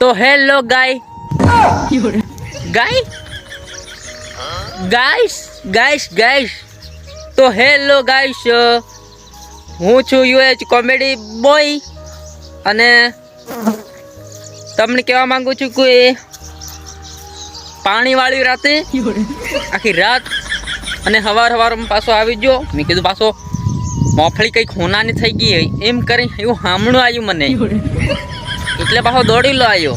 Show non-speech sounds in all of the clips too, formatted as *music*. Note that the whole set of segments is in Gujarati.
તો hello guy. Guy? Guys guys guys. તો હેલો ગાઈસ હું છું યુએચ કોમેડી બોય. અને તમને કહેવા માંગુ છું કે પાણીવાળી રાતે આખી રાત અને હવાર હવારમાં પાછો આવી ગયો. મેં કીધું પાછો મોફળી કંઈક હોનાની થઈ ગઈ એમ કરી એવું સાંભળું આવ્યું મને. એટલે પાછો દોડી લો આવ્યો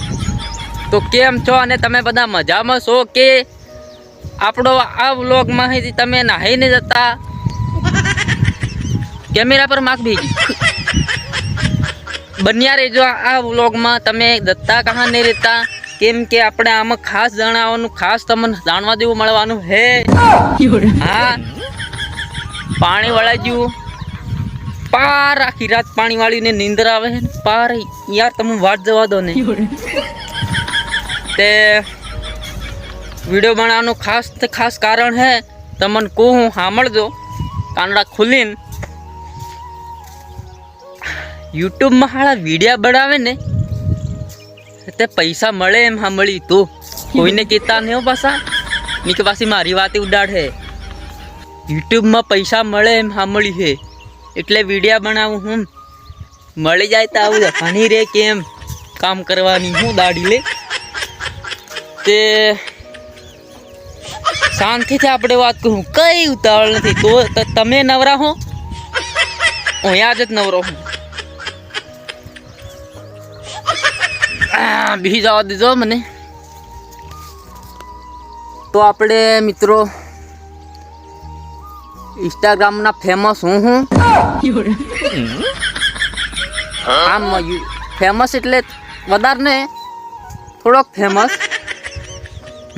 તો કેમ છો અને તમે બધા મજામાં છો કે આપણો આ વ્લોગ માહિતી તમે નાહીને જતા? કેમેરા પર માગ ભીજી બન્યા રહેજો આ વ્લોગમાં તમે દત્તા કહા નહીં રહેતા? કેમ કે આપણે આમાં ખાસ જણાવવાનું ખાસ તમને જાણવા જેવું મળવાનું હે. *laughs* હા. પાણી વળાજ્યું પાર આખી રાત પાણી વાળીને નીંદર આવે છે ને? પાર યાર તમે વાત જવા દો ને. તે વીડિયો બનાવવાનું ખાસ ખાસ કારણ હે તમને કહું, હું સાંભળજો. કાનડા ખુલીને. યુટ્યુબમાં હાળા વિડીયા બનાવે ને, તે પૈસા મળે એમ સાંભળી તું. કોઈને કહેતા નહીં હો પાછા. મી કે પાછી મારી વાત ઉડાડે. યુટ્યુબમાં પૈસા મળે એમ સાંભળી છે. એટલે વિડીયા બનાવું હું. મળી જાય તો આવું દફાની રે કેમ? કામ કરવાની હું દાડી લે. તે શાંતિથી આપણે વાત કરું કઈ ઉતાવળ નથી. તો તમે નવરા હું? અહીંયા જ નવરો હું. બીજી જવા દીધો મને. તો આપણે મિત્રો ઇન્સ્ટાગ્રામના ફેમસ હું હું? આમ ફેમસ એટલે વધારે ને થોડોક ફેમસ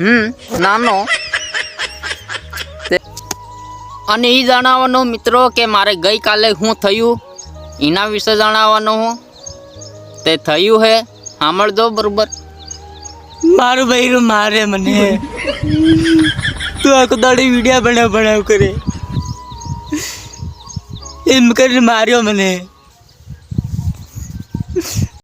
હમ, નાનો. અને એ જણાવવાનો મિત્રો કે મારે ગઈકાલે શું થયું? એના વિશે જણાવવાનો હું. તે થયું હે? સાંભળજો બરોબર. મારું ભાઈ મારે મને. તું આખો દાડી વીડિયો બનાવ બનાવ કરે. એમ કરીને માર્યો મને.